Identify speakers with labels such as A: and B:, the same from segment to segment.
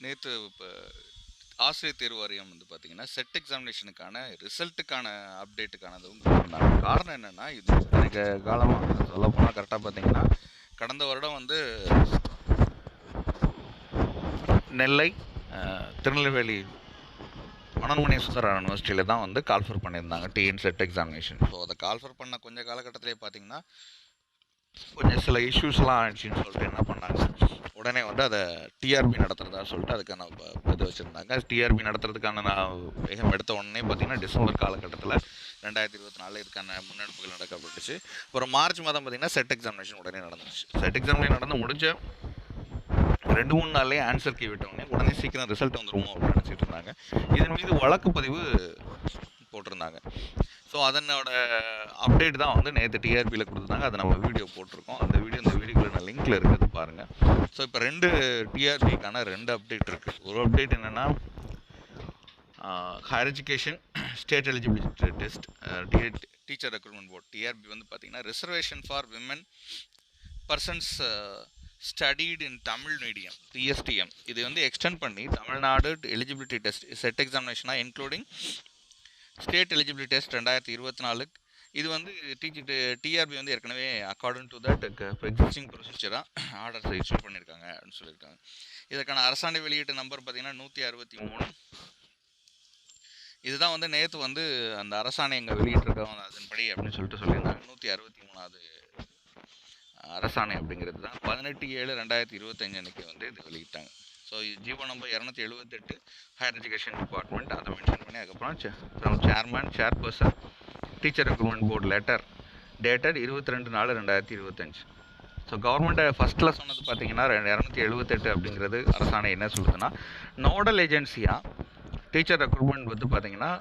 A: நேற்று இப்போ ஆசிரியர் தேர்வு வாரியம் வந்து பார்த்தீங்கன்னா செட் எக்ஸாமினேஷனுக்கான ரிசல்ட்டுக்கான அப்டேட்டுக்கானதும் காரணம் என்னென்னா இது எனக்கு காலமாக சொல்ல போனால் கரெக்டாக பார்த்தீங்கன்னா கடந்த வருடம் வந்து நெல்லை திருநெல்வேலி மனோன்மணி சுந்தரா யூனிவர்சிட்டியில் தான் வந்து கால்ஃபர் பண்ணியிருந்தாங்க டிஎன் செட் எக்ஸாமினேஷன் ஸோ அதை கால்ஃபர் பண்ண கொஞ்சம் காலகட்டத்திலே பார்த்தீங்கன்னா கொஞ்சம் சில இஷ்யூஸ்லாம் ஆயிடுச்சுன்னு சொல்லிட்டு என்ன பண்ணாங்க? உடனே வந்து அதை டிஆர்பி நடத்துறதா சொல்லிட்டு அதுக்கான ப- இது வச்சுருந்தாங்க. டிஆர்பி நடத்துறதுக்கான நான் வேகம் எடுத்த உடனே பார்த்தீங்கன்னா டிசம்பர் காலகட்டத்தில் ரெண்டாயிரத்தி இருபத்தி நாலு இதுக்கான முன்னெடுப்புகள் நடக்கப்பட்டுச்சு. அப்புறம் மார்ச் மாதம் பார்த்தீங்கன்னா செட் எக்ஸாமினேஷன் உடனே நடந்துச்சு. செட் எக்ஸாமினேஷன் நடந்து முடிஞ்ச ரெண்டு மூணு நாள்லேயே ஆன்சர் கீ விட்டவொடனே உடனே சீக்கிரம் ரிசல்ட் வந்துருமோ அப்படின்னு நினச்சிட்டு இருந்தாங்க. இதன் மீது வழக்கு பதிவு போட்டிருந்தாங்க. ஸோ அதனோட அப்டேட் தான் வந்து நேற்று டிஆர்பியில் கொடுத்துருந்தாங்க. அதை நம்ம வீடியோ போட்டிருக்கோம். அந்த வீடியோ இந்த வீடியோக்குள்ள லிங்க்கில் இருக்கிறது பாருங்கள் ஸோ இப்போ ரெண்டு டிஆர்பிக்கான ரெண்டு அப்டேட் இருக்குது ஒரு அப்டேட் என்னென்னா higher education state eligibility test teacher recruitment board TRB வந்து பார்த்தீங்கன்னா reservation for women persons studied in Tamil medium TSTM இது வந்து எக்ஸ்டெண்ட் பண்ணி தமிழ்நாடு எலிஜிபிலிட்டி டெஸ்ட் செட் எக்ஸாமினேஷனாக இன்க்ளூடிங் ஸ்டேட் எலிஜிபிலிட்டி டெஸ்ட் ரெண்டாயிரத்தி இருபத்தி நாலு. இது வந்து டீச்சர் டிஆர்பி வந்து ஏற்கனவே அக்கார்டிங் டு தட் எக்ஸிஸ்டிங் ப்ரொசீஜராக ஆர்டர்ஸ் இஷ்யூ பண்ணியிருக்காங்க அப்படின்னு சொல்லியிருக்காங்க இதற்கான அரசாணை வெளியீட்டு நம்பர் பார்த்தீங்கன்னா நூற்றி அறுபத்தி மூணு. இதுதான் வந்து நேற்று வந்து அந்த அரசாணை எங்கே வெளியிட்டிருக்கோம் அதன்படி அப்படின்னு சொல்லிட்டு சொல்லியிருந்தாங்க. நூற்றி அறுபத்தி மூணாவது அரசாணை அப்படிங்கிறது தான். பதினெட்டு ஏழு ரெண்டாயிரத்தி இருபத்தஞ்சு அன்னைக்கு வந்து இது வெளியிட்டாங்க. ஸோ ஜீவோ நம்பர் இரநூத்தி எழுபத்தெட்டு ஹையர் எஜுகேஷன் டிபார்ட்மெண்ட் அதை மென்ஷன் பண்ணி அதுக்கப்புறம் from chairman chairperson teacher recruitment board letter dated இருபத்தி ரெண்டு நாலு ரெண்டாயிரத்தி இருபத்தஞ்சு. ஸோ கவர்மெண்ட்டை ஃபஸ்ட்டில் சொன்னது பார்த்தீங்கன்னா இரநூத்தி எழுபத்தெட்டு அப்படிங்கிறது அரசாணை என்ன சொல்லுதுன்னா நோடல் ஏஜென்சியாக டீச்சர் ரெக்ரூட்மெண்ட் வந்து பார்த்தீங்கன்னா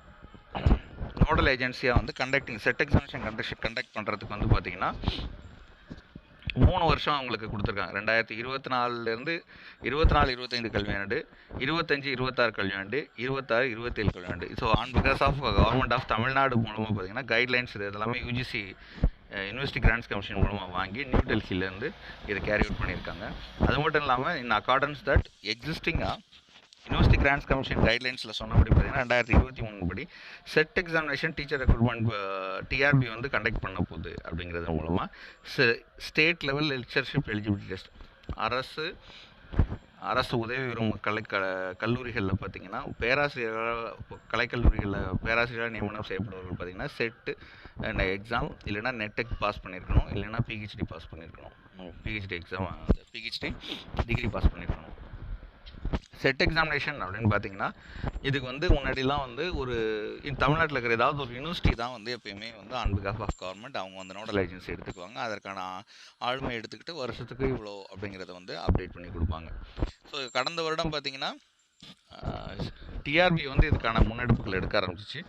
A: நோடல் ஏஜென்சியாக வந்து conducting set examination conduct conduct பண்ணுறதுக்கு வந்து பார்த்தீங்கன்னா மூணு வருஷம் அவங்களுக்கு கொடுத்துருக்காங்க. ரெண்டாயிரத்தி இருபத்தி நாலுலேருந்து இருபத்தி நாலு இருபத்தைந்து கல்வியாண்டு இருபத்தஞ்சு இருபத்தாறு கல்வியாண்டு இருபத்தாறு இருபத்தேழு கல்வியாண்டு so on because of government of Tamil Nadu மூலமாக பார்த்தீங்கன்னா கைட்லைன்ஸ் இது எல்லாமே யூஜிசி யூனிவர்சிட்டி கிராண்ட்ஸ் கமிஷன் மூலமாக வாங்கி நியூ டெல்லியிலேருந்து இதை கேரி அவுட் பண்ணியிருக்காங்க. அது மட்டும் இல்லாமல் இன் அக்கார்டன்ஸ் தட் எக்ஸிஸ்டிங்காக யூனிவர்சிட்டி கிராண்ட்ஸ் கமிஷன் கைட்லைன்ஸில் சொன்னபடி பார்த்தீங்கன்னா ரெண்டாயிரத்தி இருபத்தி மூணு படி set examination teacher recruitment TRB வந்து கண்டக்ட் பண்ண போகுது அப்படிங்கிறது மூலமாக state level lectureship eligibility test அரசு அரசு உதவி பெறும் கலை க கல்லூரிகளில் பார்த்தீங்கன்னா பேராசிரியர்களாக கலைக்கல்லூரிகளில் பேராசிரியராக நியமனம் செய்யப்படுவர்கள் பார்த்தீங்கன்னா செட்டு எக்ஸாம் இல்லைன்னா நெட்டெக் பாஸ் பண்ணியிருக்கணும் இல்லைன்னா பிஹெச்டி பாஸ் பண்ணியிருக்கணும். PhD exam PhD degree pass பண்ணியிருக்கணும். செட் எக்ஸாமினேஷன் அப்படின்னு பார்த்தீங்கன்னா இதுக்கு வந்து முன்னாடிலாம் வந்து ஒரு தமிழ்நாட்டில் இருக்கிற ஏதாவது ஒரு யூனிவர்சிட்டி தான் வந்து எப்பயுமே வந்து ஆன் பிகாஃப் ஆஃப் கவர்மெண்ட் அவங்க வந்து நோடல் ஏஜென்சி எடுத்துக்குவாங்க. அதற்கான ஆளுமை எடுத்துக்கிட்டு வருஷத்துக்கு இவ்வளோ அப்படிங்கிறத வந்து அப்டேட் பண்ணி கொடுப்பாங்க. ஸோ கடந்த வருடம் பார்த்தீங்கன்னா டிஆர்பி வந்து இதுக்கான முன்னெடுப்புகள் எடுக்க ஆரம்பிச்சிச்சு.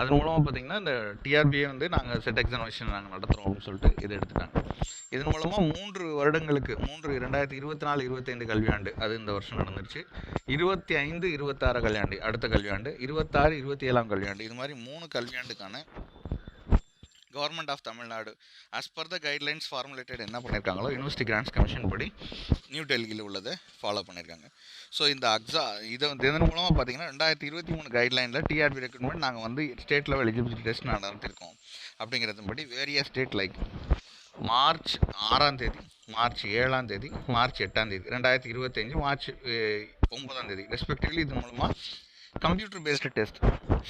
A: அது மூலமாக பார்த்தீங்கன்னா இந்த டிஆர்பியை வந்து நாங்கள் செட் எக்ஸாமினேஷன் நாங்கள் நடத்துகிறோம் அப்படின்னு சொல்லிட்டு இதை எடுத்துட்டாங்க. இதன் மூலமாக மூன்று வருடங்களுக்கு மூன்று இரண்டாயிரத்தி இருபத்தி நாலு இருபத்தைந்து கல்வியாண்டு அது இந்த வருஷம் நடந்துருச்சு. இருபத்தி ஐந்து இருபத்தாறு கல்வியாண்டு அடுத்த கல்வியாண்டு. இருபத்தாறு இருபத்தி ஏழாம் கல்வியாண்டு. இது மாதிரி மூணு கல்வியாண்டுக்கான government of Tamil Nadu as per the guidelines formulated என்ன பண்ணியிருக்காங்களோ யூனிவர்சிட்டி கிராண்ட்ஸ் கமிஷன் படி நியூ டெல்லியில் உள்ளதை ஃபாலோ பண்ணியிருக்காங்க ஸோ இந்த அக்ஸா இதை வந்து இதன் மூலமாக பார்த்தீங்கன்னா ரெண்டாயிரத்தி இருபத்தி மூணு கைட்லைனில் டிஆர்பி ரெக்ரூட்மெண்ட் நாங்கள் வந்து ஸ்டேட் லெவல் எலிஜிபிலிட்டி டெஸ்ட் நடத்திருக்கோம். அப்படிங்கிறதுபடி வேரிய ஸ்டேட் லைக் மார்ச் ஆறாம் தேதி மார்ச் ஏழாம் தேதி மார்ச் எட்டாம் தேதி ரெண்டாயிரத்தி இருபத்தஞ்சு மார்ச் ஒன்பதாம் தேதி ரெஸ்பெக்டிவ்லி இது மூலமாக கம்ப்யூட்டர் பேஸ்டு டெஸ்ட்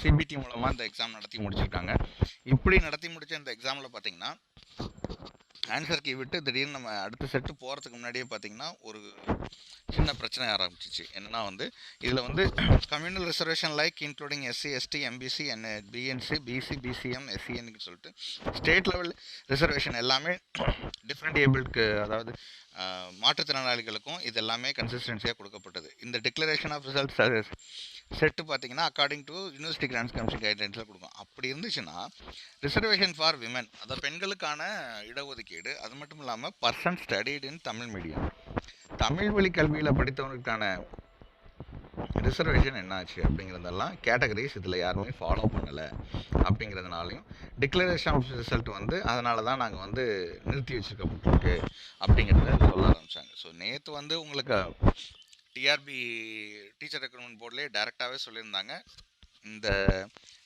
A: சிபிடி மூலமாக இந்த எக்ஸாம் நடத்தி முடிச்சிருக்காங்க. இப்படி நடத்தி முடிச்ச இந்த எக்ஸாமில் பார்த்தீங்கன்னா ஆன்சர் கீ விட்டு திடீர்னு நம்ம அடுத்த செட்டு போகிறதுக்கு முன்னாடியே பார்த்தீங்கன்னா ஒரு சின்ன பிரச்சனை ஆரம்பிச்சிச்சு. என்னன்னா வந்து இதில் வந்து communal reservation like including SC ST MBC என் பிஎன்சி பிசி பிசிஎம் எஸ்சிஎன்னு சொல்லிட்டு ஸ்டேட் லெவல் ரிசர்வேஷன் எல்லாமே டிஃப்ரெண்ட் ஏபிள்க்கு அதாவது மாற்றுத்திறனாளிகளுக்கும் இது எல்லாமே கன்சிஸ்டன்சியாக கொடுக்கப்பட்டது. இந்த டிக்ளரேஷன் ஆஃப் ரிசல்ட் செட்டு பார்த்தீங்கன்னா according to university grants commission கைட்லைன்ஸில் கொடுக்கும். அப்படி இருந்துச்சுன்னா ரிசர்வேஷன் ஃபார் விமன் அதாவது பெண்களுக்கான இடஒதுக்கீடு அது மட்டும் இல்லாமல் person studied in Tamil medium Tamil வழி கல்வியில் படித்தவனுக்கான ரிசர்வேஷன் என்னாச்சு அப்படிங்கிறதெல்லாம் கேட்டகரிஸ் இதில் யாருமே ஃபாலோ பண்ணலை அப்படிங்கிறதுனாலையும் டிக்ளரேஷன் ஆஃப் ரிசல்ட் வந்து அதனால தான் நாங்கள் வந்து நிறுத்தி வச்சுருக்கப்பட்டிருக்கு அப்படிங்கிறத சொல்ல ஆரம்பித்தாங்க ஸோ நேற்று வந்து உங்களுக்கு டிஆர்பி டீச்சர் ரெக்ரூட்மெண்ட் போர்ட்லேயே டைரெக்டாகவே சொல்லியிருந்தாங்க. இந்த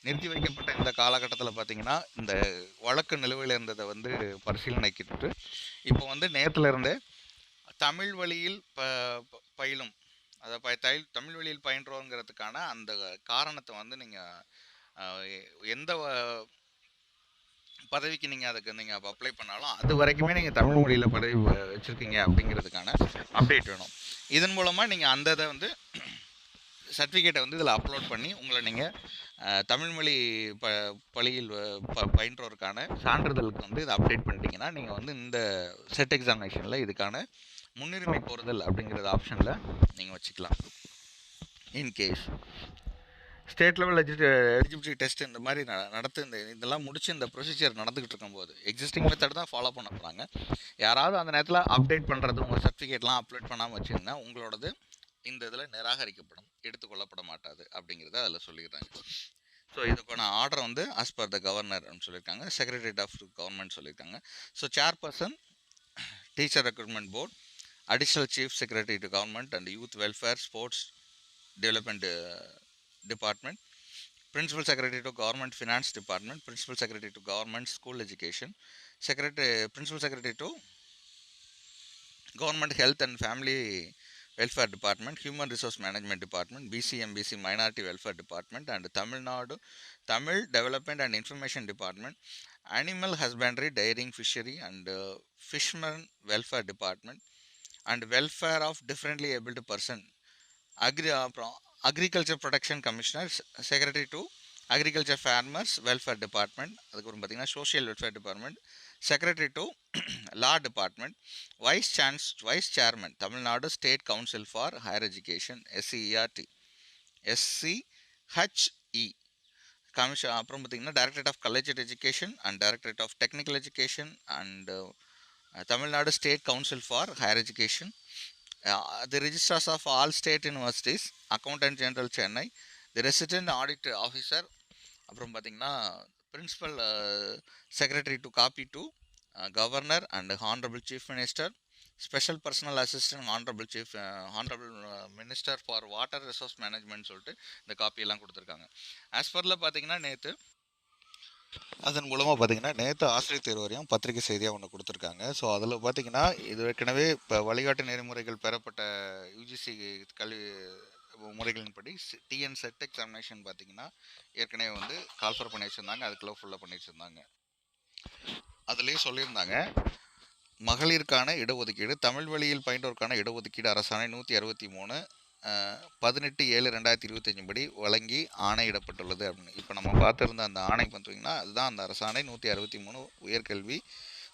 A: நிறுத்தி வைக்கப்பட்ட இந்த காலகட்டத்தில் பார்த்தீங்கன்னா இந்த வழக்கு நிலுவையில் இருந்ததை வந்து பரிசீலனைக்கிட்டு இப்போ வந்து நேத்துல இருந்தே தமிழ் வழியில் ப பயிலும் அதை ப தை- தமிழ் வழியில் பயின்றோங்கிறதுக்கான அந்த காரணத்தை வந்து நீங்கள் எந்த பதவிக்கு நீங்கள் அதுக்கு நீங்கள் அப்போ அப்ளை பண்ணாலும் அது வரைக்குமே நீங்கள் தமிழ் மொழியில் பதவி வச்சுருக்கீங்க அப்படிங்கிறதுக்கான அப்டேட் வேணும். இதன் மூலமாக நீங்கள் அந்த இதை வந்து சர்டிஃபிகேட்டை வந்து இதில் அப்லோட் பண்ணி உங்களை நீங்கள் தமிழ்மொழி ப பள்ளியில் ப பயின்றோருக்கான சான்றிதழுக்கு வந்து இதை அப்டேட் பண்ணிட்டீங்கன்னா நீங்கள் வந்து இந்த செட் எக்ஸாமினேஷனில் இதுக்கான முன்னுரிமை கோருதல் அப்படிங்கிறது ஆப்ஷனில் நீங்கள் வச்சுக்கலாம். In case state level eligibility test இந்த மாதிரி ந நடத்து இந்த இதெல்லாம் முடிச்சு இந்த ப்ரொசீஜர் நடந்துகிட்டு இருக்கும்போது எக்ஸிஸ்டிங் மெத்தட் தான் ஃபாலோ பண்ண போகிறாங்க யாராவது அந்த நேரத்தில் அப்டேட் பண்ணுறது உங்கள் சர்டிஃபிகேட்லாம் அப்லோட் பண்ணாமல் வச்சுருந்தா உங்களோடது இந்த இதில் நிராகரிக்கப்படும் எடுத்துக்கொள்ளப்பட மாட்டாது அப்படிங்கிறத அதில் சொல்லிடுறாங்க. ஸோ இதுக்கான ஆர்டர் வந்து ஆஸ் பர் த கவர்னர் சொல்லியிருக்காங்க செக்ரட்டரியேட் ஆஃப் கவர்மெண்ட் சொல்லியிருக்காங்க. So chairperson teacher recruitment board additional chief secretary to government and youth welfare sports development Department, Principal Secretary to Government Finance Department, Principal Secretary to Government School Education, Secretary, Principal Secretary to Government Health and Family Welfare Department, Human Resource Management Department, BCMBC Minority Welfare Department and Tamil Nadu, Tamil Development and Information Department, Animal Husbandry, Dairying Fishery and uh, Fisherman Welfare Department and Welfare of Differently Abled Person, Agri agriculture production commissioner secretary to agriculture farmers welfare department அதுக்கப்புறம் பார்த்தீங்கன்னா social welfare department secretary to law department vice chance vice chairman Tamil Nadu state council for higher education SCERT SCHE commission அப்புறம் பார்த்தீங்கன்னா directorate of college education and directorate of technical education and Tamil Nadu state council for higher education the registrars of all state universities accountant general Chennai the resident audit officer அப்புறம் பார்த்தீங்கன்னா principal secretary to copy to governor and honourable chief minister special personal assistant honourable chief honourable minister for water resource management சொல்லிட்டு இந்த காப்பியெல்லாம் கொடுத்துருக்காங்க. As பரில் பார்த்தீங்கன்னா நேற்று அதன் மூலமாக பார்த்தீங்கன்னா நேற்று ஆசிரியர் தேர்வு வரையும் பத்திரிகை செய்தியாக ஒன்று கொடுத்துருக்காங்க. ஸோ அதில் பார்த்தீங்கன்னா இது ஏற்கனவே இப்போ வழிகாட்டு நெறிமுறைகள் பெறப்பட்ட யூஜிசி கல்வி முறைகளின்படி டிஎன் செட் எக்ஸாமினேஷன் பார்த்தீங்கன்னா ஏற்கனவே வந்து கால்ஃபர் பண்ணி வச்சுருந்தாங்க. அதுக்குள்ளே ஃபுல்லாக பண்ணி வச்சுருந்தாங்க. அதுலேயே சொல்லியிருந்தாங்க மகளிருக்கான இடஒதுக்கீடு தமிழ் வழியில் பயின்றோருக்கான இடஒதுக்கீடு அரசாணை நூற்றி அறுபத்தி மூணு பதினெட்டு ஏழு ரெண்டாயிரத்தி இருபத்தஞ்சு படி வழங்கி ஆணையிடப்பட்டுள்ளது அப்படின்னு. இப்போ நம்ம பார்த்துருந்த அந்த ஆணை பார்த்தீங்கன்னா அதுதான் அந்த அரசாணை நூற்றி அறுபத்தி மூணு உயர்கல்வி.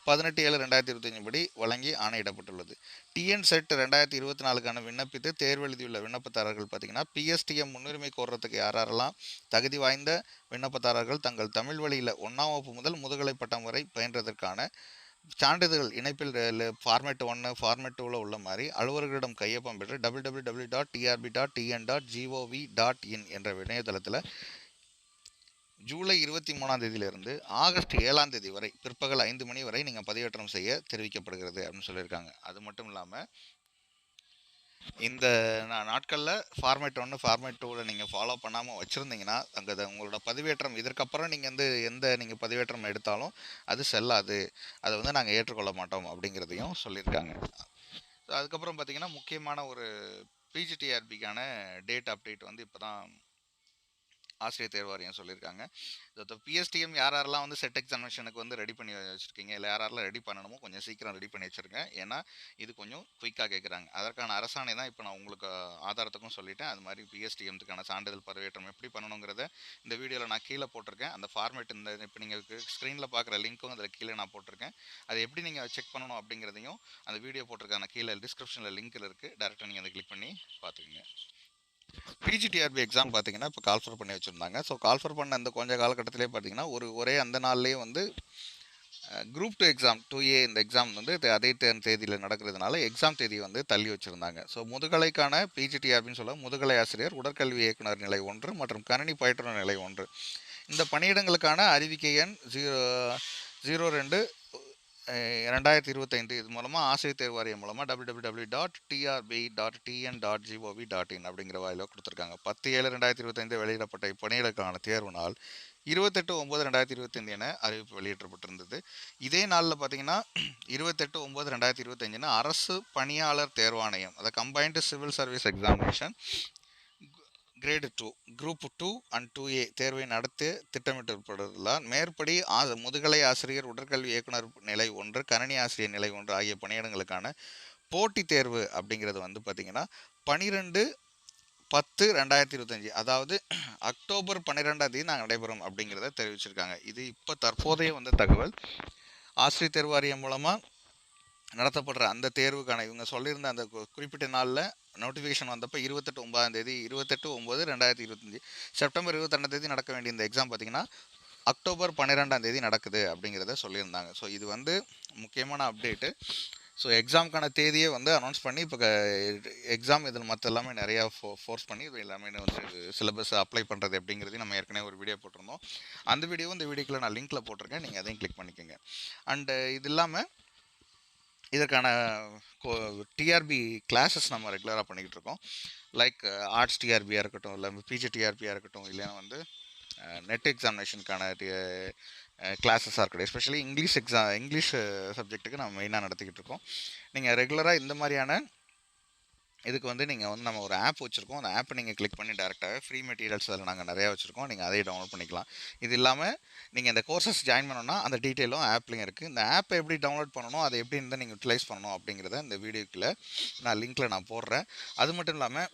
A: பதினெட்டு ஏழு ரெண்டாயிரத்தி இருபத்தஞ்சு படி வழங்கி ஆணையிடப்பட்டுள்ளது. டிஎன் செட் ரெண்டாயிரத்தி இருபத்தி நாலுக்கான விண்ணப்பித்து தேர்வு எழுதியுள்ள விண்ணப்பதாரர்கள் பார்த்தீங்கன்னா பிஎஸ்டிஎம் முன்னுரிமை கோர்றதுக்கு யாரெல்லாம் தகுதி வாய்ந்த விண்ணப்பதாரர்கள் தங்கள் தமிழ் வழியில் ஒன்றாம் வகுப்பு முதல் முதுகலை பட்டம் வரை பயின்றதற்கான சான்றிதழ் இணைப்பில் ஃபார்மேட் ஒன்று ஃபார்மேட் டூவில் உள்ள மாதிரி அலுவலர்களிடம் கையொப்பம் பெற்று W W W dot TRB dot TN dot GOV dot in என்ற இணையதளத்தில் ஜூலை இருபத்தி மூணாம் தேதியிலிருந்து ஆகஸ்ட் ஏழாம் தேதி வரை பிற்பகல் ஐந்து மணி வரை நீங்கள் பதிவேற்றம் செய்ய தெரிவிக்கப்படுகிறது அப்படின்னு சொல்லியிருக்காங்க. அது மட்டும் இல்லாமல் இந்த நா- நாட்களில் ஃபார்மேட் ஒன்று ஃபார்மேட் டூவில் நீங்கள் ஃபாலோ பண்ணாமல் வச்சுருந்தீங்கன்னா அங்கே உங்களோட பதிவேற்றம் இதற்கப்புறம் நீங்கள் வந்து எந்த நீங்கள் பதிவேற்றம் எடுத்தாலும் அது செல்லாது. அதை வந்து நாங்கள் ஏற்றுக்கொள்ள மாட்டோம் அப்படிங்கிறதையும் சொல்லியிருக்காங்க. அதுக்கப்புறம் பார்த்தீங்கன்னா முக்கியமான ஒரு பிஜிடிஆர்பிக்கான டேட் அப்டேட் வந்து இப்போ தான் ஆசிரியர் தேர்வு வாரியம் சொல்லியிருக்காங்க. இந்த பிஎஸ்டிஎம் யார் யாரெல்லாம் வந்து செட் எக்ஸாமினேஷனுக்கு வந்து ரெடி பண்ணி வச்சுருக்கீங்க இல்லை யார் யாரெல்லாம் ரெடி பண்ணணுமோ கொஞ்சம் சீக்கிரம் ரெடி பண்ணி வச்சுருங்க. ஏன்னா இது கொஞ்சம் குயிக்காக கேட்குறாங்க அதற்கான அரசாணை தான் இப்போ நான் உங்களுக்கு ஆதாரத்துக்கும் சொல்லிட்டேன். அது மாதிரி பிஎஸ்டிஎம்த்துக்கான சான்றிதழ் பரவேற்றம் எப்படி பண்ணணுங்கிறத இந்த வீடியோவில் நான் கீழே போட்டிருக்கேன். அந்த ஃபார்மேட் இந்த இப்போ நீங்கள் ஸ்க்ரீனில் பார்க்குற லிங்க்கும் அதில் கீழே நான் போட்டிருக்கேன். அதை எப்படி நீங்கள் செக் பண்ணணும் அப்படிங்கிறதையும் அந்த வீடியோ போட்டிருக்கான கீழே டிஸ்கிரிப்ஷனில் லிங்க்கில் இருக்குது டேரெக்டாக நீங்கள் அதை கிளிக் பண்ணி பார்த்துக்குங்க. பிஜிடிஆர்பி எக்ஸாம் பார்த்தீங்கன்னா இப்போ கால்ஃபர் பண்ணி வச்சுருந்தாங்க. ஸோ கால்ஃபர் பண்ண அந்த கொஞ்ச காலகட்டத்திலே பார்த்தீங்கன்னா ஒரு ஒரே அந்த நாள்லேயே வந்து group two exam two A இந்த எக்ஸாம் வந்து அதே தே- தேதியில் நடக்கிறதுனால எக்ஸாம் தேதி வந்து தள்ளி வச்சுருந்தாங்க. ஸோ முதுகலைக்கான பிஜிடிஆர்பின்னு சொல்ல முதுகலை ஆசிரியர் உடற்கல்வி இயக்குனர் நிலை ஒன்று மற்றும் கணினி பயிற்றுனர் நிலை ஒன்று. இந்த பணியிடங்களுக்கான அறிவிக்கை எண் ஜீரோ ஜீரோ ரெண்டு ரெண்டாயிரத்தி இருபத்தைந்து இது மூலமாக ஆசிரியர் தேர்வு வாரியம் மூலமாக W W W dot TRB dot TN dot GOV dot in அப்படிங்கிற வாயிலாக கொடுத்துருக்காங்க. பத்து ஏழு ரெண்டாயிரத்தி இருபத்தைந்து வெளியிடப்பட்ட இப்பணிகளுக்கான தேர்வு நாள் இருபத்தெட்டு ஒம்பது ரெண்டாயிரத்தி இருபத்தஞ்சு என அறிவிப்பு வெளியிடப்பட்டிருந்தது. இதே நாளில் பார்த்தீங்கன்னா இருபத்தெட்டு ஒம்பது ரெண்டாயிரத்தி இருபத்தஞ்சுனா அரசு பணியாளர் தேர்வாணையம் அதை combined civil service examination grade two group two and two A தேர்வை நடத்த திட்டமிட்டிருப்பதால் மேற்படி ஆ முதுகலை ஆசிரியர் உடற்கல்வி இயக்குனர் நிலை ஒன்று கணினி ஆசிரியர் நிலை ஒன்று ஆகிய பணியிடங்களுக்கான போட்டித் தேர்வு அப்படிங்கிறது வந்து பார்த்திங்கன்னா பனிரெண்டு பத்து ரெண்டாயிரத்தி இருபத்தஞ்சி அதாவது அக்டோபர் பன்னிரெண்டாம் தேதி நாங்கள் நடைபெறும் அப்படிங்கிறத தெரிவிச்சிருக்காங்க. இது இப்போ தற்போதைய வந்த தகவல். ஆசிரியர் தேர்வு வாரியம் மூலமாக நடத்தப்படுற அந்த தேர்வுக்கான இவங்க சொல்லியிருந்த அந்த குறிப்பிட்ட நாளில் நோட்டிஃபிகேஷன் வந்தப்போ இருபத்தெட்டு ஒன்பதாம் தேதி இருபத்தெட்டு ஒம்பது ரெண்டாயிரத்தி இருபத்தஞ்சி. செப்டம்பர் இருபத்தெண்டாம் தேதி நடக்க வேண்டிய இந்த எக்ஸாம் பார்த்தீங்கன்னா அக்டோபர் பன்னிரெண்டாம் தேதி நடக்குது அப்படிங்கிறத சொல்லியிருந்தாங்க. ஸோ இது வந்து முக்கியமான அப்டேட்டு ஸோ எக்ஸாமுக்கான தேதியை வந்து அனௌன்ஸ் பண்ணி இப்போ எக்ஸாம் இதில் மற்ற எல்லாமே நிறையா ஃபோ ஃபோர்ஸ் பண்ணி இது எல்லாமே வந்து சிலபஸ் அப்ளை பண்ணுறது அப்படிங்கிறதையும் நம்ம ஏற்கனவே ஒரு வீடியோ போட்டிருந்தோம். அந்த வீடியோவும் இந்த வீடியோக்குள்ள நான் லிங்க்கில் போட்டிருக்கேன். நீங்கள் அதையும் கிளிக் பண்ணிக்கோங்க. அண்டு இது இல்லாமல் இதற்கான டிஆர்பி கிளாஸஸ் நம்ம ரெகுலராக பண்ணிக்கிட்டு இருக்கோம் லைக் ஆர்ட்ஸ் டிஆர்பியாக இருக்கட்டும் இல்லை பிஜி டிஆர்பியாக இருக்கட்டும் இல்லைன்னா வந்து நெட் எக்ஸாமினேஷனுக்கான கிளாஸஸாக இருக்கட்டும். எஸ்பெஷலி இங்கிலீஷ் எக்ஸாம் இங்கிலீஷ் சப்ஜெக்ட்டுக்கு நம்ம மெயினாக நடத்திக்கிட்டு இருக்கோம் நீங்கள் ரெகுலராக இந்த மாதிரியான இதுக்கு வந்து நீங்கள் வந்து நம்ம ஒரு ஆப் வச்சுருக்கோம். அந்த ஆப்பை நீங்கள் கிளிக் பண்ணி டேரெக்டாகவே ஃப்ரீ மெட்டீரியல்ஸ் அதில் நாங்கள் நிறையா வச்சுருக்கோம். நீங்கள் அதையும் டவுன்லோட் பண்ணிக்கலாம். இது இல்லாமல் நீங்கள் இந்த கோர்சஸ் ஜாயின் பண்ணணும்னா அந்த டீட்டெயிலும் ஆப்லேயும் இருக்குது இந்த ஆப்பை எப்படி டவுன்லோட் பண்ணணும் அதை எப்படி இருந்தால் நீங்கள் யூட்டிலைஸ் பண்ணணும் அப்படிங்கிறத இந்த வீடியோக்குள்ளே நான் லிங்க்கில் நான் போடுறேன். அது மட்டும் இல்லாமல்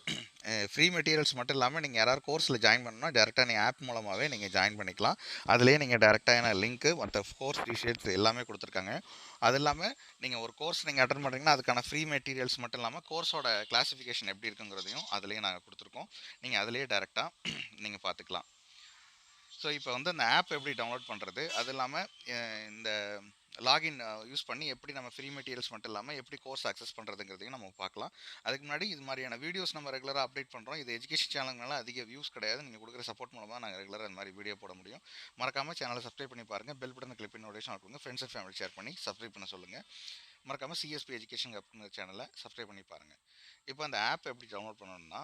A: ஃப்ரீ மெட்டீரியல்ஸ் மட்டும் இல்லாமல் நீங்கள் யாராவது கோர்ஸில் ஜாயின் பண்ணணும்னா டேரெக்டாக நீங்கள் ஆப் மூலமாகவே நீங்கள் ஜாயின் பண்ணிக்கலாம். அதுலேயே நீங்கள் டேரெக்டாக லிங்க்கு மற்ற கோர்ஸ் டீஷர்ட்ஸ் எல்லாமே கொடுத்துருக்காங்க. அது இல்லாமல் நீங்கள் ஒரு கோர்ஸ் நீங்கள் அட்டன் பண்ணுறீங்கன்னா அதுக்கான ஃப்ரீ மெட்டீரியல்ஸ் மட்டும் இல்லாமல் கோர்ஸோட கிளாஸிஃபிகேஷன் எப்படி இருக்குங்கிறதையும் அதுலேயே நாங்கள் கொடுத்துருக்கோம். நீங்கள் அதுலேயே டேரெக்டாக நீங்கள் பார்த்துக்கலாம் ஸோ இப்போ வந்து அந்த ஆப் எப்படி டவுன்லோட் பண்ணுறது அது இல்லாமல் இந்த லாகின் யூஸ் பண்ணி எப்படி நம்ம ஃப்ரீ மெட்டீரியல்ஸ் மட்டும் இல்லாமல் எப்படி கோர்ஸ் அக்சஸ் பண்ணுறதுங்கிறதையும் நம்ம பார்க்கலாம். அதுக்கு முன்னாடி இது மாதிரியான வீடியோஸ் நம்ம ரெகுலராக அப்டேட் பண்ணுறோம் இது எஜுகேஷன் சேனல்னால அதிக வியூஸ் கிடையாது. நீங்கள் கொடுக்குற சப்போர்ட் மூலமாக நாங்கள் ரெகுலராக இந்த மாதிரி வீடியோ போட முடியும். மறக்காமல் சேனலை சப்ஸ்கிரைப் பண்ணி பாருங்கள் பெல் பட்டன் கிளிப் பண்ணி நோட்டிஃபிகேஷன் கொடுங்க. ஃப்ரெண்ட்ஸ் அண்ட் ஃபேமிலி ஷேர் பண்ணி சப்ஸ்கிரைப் பண்ண சொல்லுங்கள் மறக்காமல் சிஎஸ்பி எஜுகேஷன் அப்படிங்கிற சேனலை சப்ஸ்கிரைப் பண்ணி பாருங்கள் இப்போ அந்த ஆப் எப்படி டவுன்லோட் பண்ணணும்னா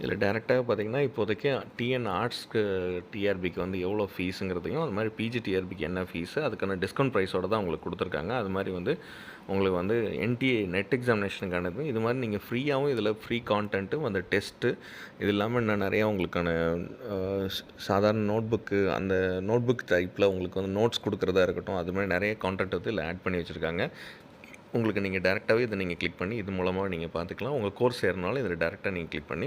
B: இதில் டேரெக்டாக பார்த்தீங்கன்னா இப்போதைக்கு டிஎன் ஆர்ட்ஸ்க்கு டிஆர்பிக்கு வந்து எவ்வளோ ஃபீஸுங்கிறதையும் அது மாதிரி பிஜி டிஆர்பிக்கு என்ன ஃபீஸு அதுக்கான டிஸ்கவுண்ட் ப்ரைஸோட தான் உங்களுக்கு கொடுத்துருக்காங்க. அது மாதிரி வந்து உங்களுக்கு வந்து என்டிஏ நெட் எக்ஸாமினேஷனுக்கானது இது மாதிரி நீங்கள் ஃப்ரீயாகவும் இதில் ஃப்ரீ கான்டென்ட்டும் அந்த டெஸ்ட்டு இது இல்லாமல் இன்னும் நிறையா உங்களுக்கான சாதாரண நோட் புக்கு அந்த நோட் புக் டைப்பில் உங்களுக்கு வந்து நோட்ஸ் கொடுக்குறதா இருக்கட்டும் அது மாதிரி நிறைய கான்டென்ட் வந்து இதில் ஆட் பண்ணி வச்சுருக்காங்க. உங்களுக்கு நீங்கள் டேரெக்டாகவே இதை நீங்கள் கிளிக் பண்ணி இது மூலமாக நீங்கள் பார்த்துக்கலாம். உங்கள் கோர்ஸ் ஏறினாலும் இதில் டேரெக்டாக நீங்கள் கிளிக் பண்ணி